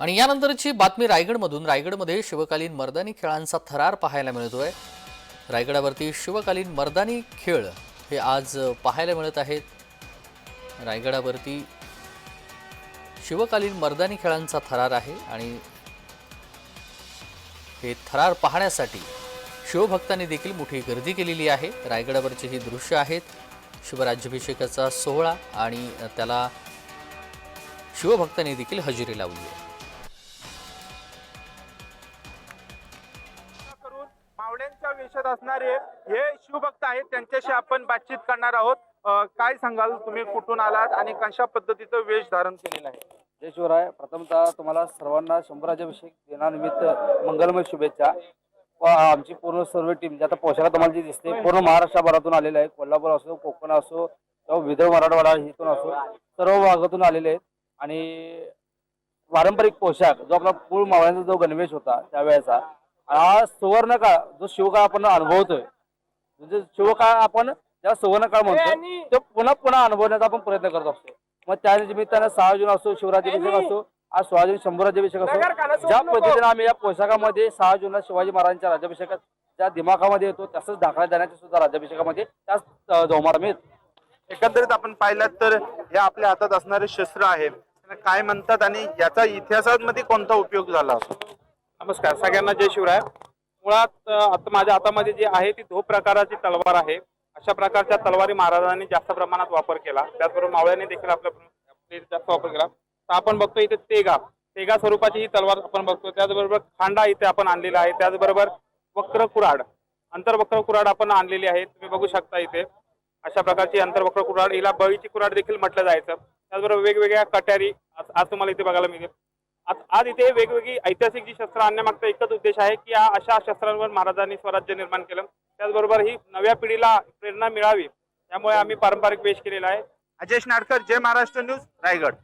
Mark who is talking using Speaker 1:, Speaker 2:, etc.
Speaker 1: आणि यानंतरची बातमी रायगडमधून. रायगडमध्ये शिवकालीन मर्दानी खेळांचा थरार पाहायला मिळतोय. रायगडावरती शिवकालीन मर्दानी खेळ हे आज पाहायला मिळत आहेत. रायगडावरती शिवकालीन मर्दानी खेळांचा थरार आहे आणि हे थरार पाहण्यासाठी शिवभक्तांनी देखील मोठी गर्दी केलेली आहे. रायगडावरची ही दृश्य आहेत. शिवराज्याभिषेकाचा सोहळा आणि त्याला शिवभक्तांनी देखील हजेरी लावली आहे.
Speaker 2: मावळ्यांच्या वेशात असणारे हे शिवभक्त आहेत त्यांच्याशी आपण बातचीत करणार आहोत. काय सांगाल तुम्ही कुठून आलात आणि कशा पद्धतीचं वेश धारण केलेलं आहे?
Speaker 3: जय शिवराय. प्रथमतः तुम्हाला सर्वांना शंभराजाभिषेक दिनानिमित्त मंगलमय शुभेच्छा. व आमची पूर्ण सर्व टीम जी आता पोशाखात तुम्हाला जी दिसते पूर्ण महाराष्ट्राभरातून आलेले आहे कोल्हापूर असो कोकण असो किंवा विदर्भ मराठवाडा इथून असो सर्व भागातून आलेले आहेत. आणि पारंपरिक पोशाख जो आपला मूळ मावळ्यांचा जो गणवेश होता त्यावेळेचा हा सुवर्ण काळ जो शिवकाळ आपण अनुभवतोय. म्हणजे शिवकाळ आपण ज्या सुवर्ण काळ म्हणतो तो पुन्हा पुन्हा अनुभवण्याचा आपण प्रयत्न करत असतो. मग त्या निमित्तानं सहा जून असो शिवराज्याभिषेक असो आज सोळा जून शंभराज्याभिषेक असो ज्या पद्धतीने आम्ही या पोशाखामध्ये सहा जूनला शिवाजी महाराजांच्या राज्याभिषेकात ज्या दिमाखामध्ये येतो तसंच दाखला देण्याच्या सुद्धा राज्याभिषेकामध्ये त्याच जोमार मिळत
Speaker 2: एकंदरीत आपण पाहिलं तर हे आपल्या हातात असणारे शस्त्र आहे. काय म्हणतात आणि याचा इतिहासामध्ये कोणता उपयोग झाला
Speaker 4: नमस्कार सगळ्यांना जय शिवराय. मुळात आता माझ्या हातामध्ये जी आहे ती धोप प्रकाराची तलवार आहे. अशा प्रकारच्या तलवारी महाराजांनी जास्त प्रमाणात वापर केला. त्याचबरोबर मावळ्याने देखील आपल्या जास्त वापर केला. तर आपण बघतो इथे तेगा. तेगा स्वरूपाची ही तलवार आपण बघतो त्याचबरोबर खांडा इथे आपण आणलेला आहे. त्याचबरोबर वक्र कुराड. अंतर्वक्र कुराड आपण आणलेली आहे. तुम्ही बघू शकता इथे. अशा प्रकारची अंतर्वक्र कुराड. हिला बळीची कुराड देखील म्हटलं जायचं. त्याचबरोबर वेगवेगळ्या कट्यारी. आज आज तुम्हाला इथे बघायला मिळेल आज आज इथे वेगवेगळी ऐतिहासिक जी शस्त्र आणण्यामागचा एकच उद्देश आहे की या अशा शस्त्रांवर महाराजांनी स्वराज्य निर्माण केलं. त्याचबरोबर ही नव्या पिढीला प्रेरणा मिळावी त्यामुळे आम्ही पारंपरिक वेश केलेला आहे.
Speaker 2: अजेश नाडकर जय महाराष्ट्र न्यूज रायगड.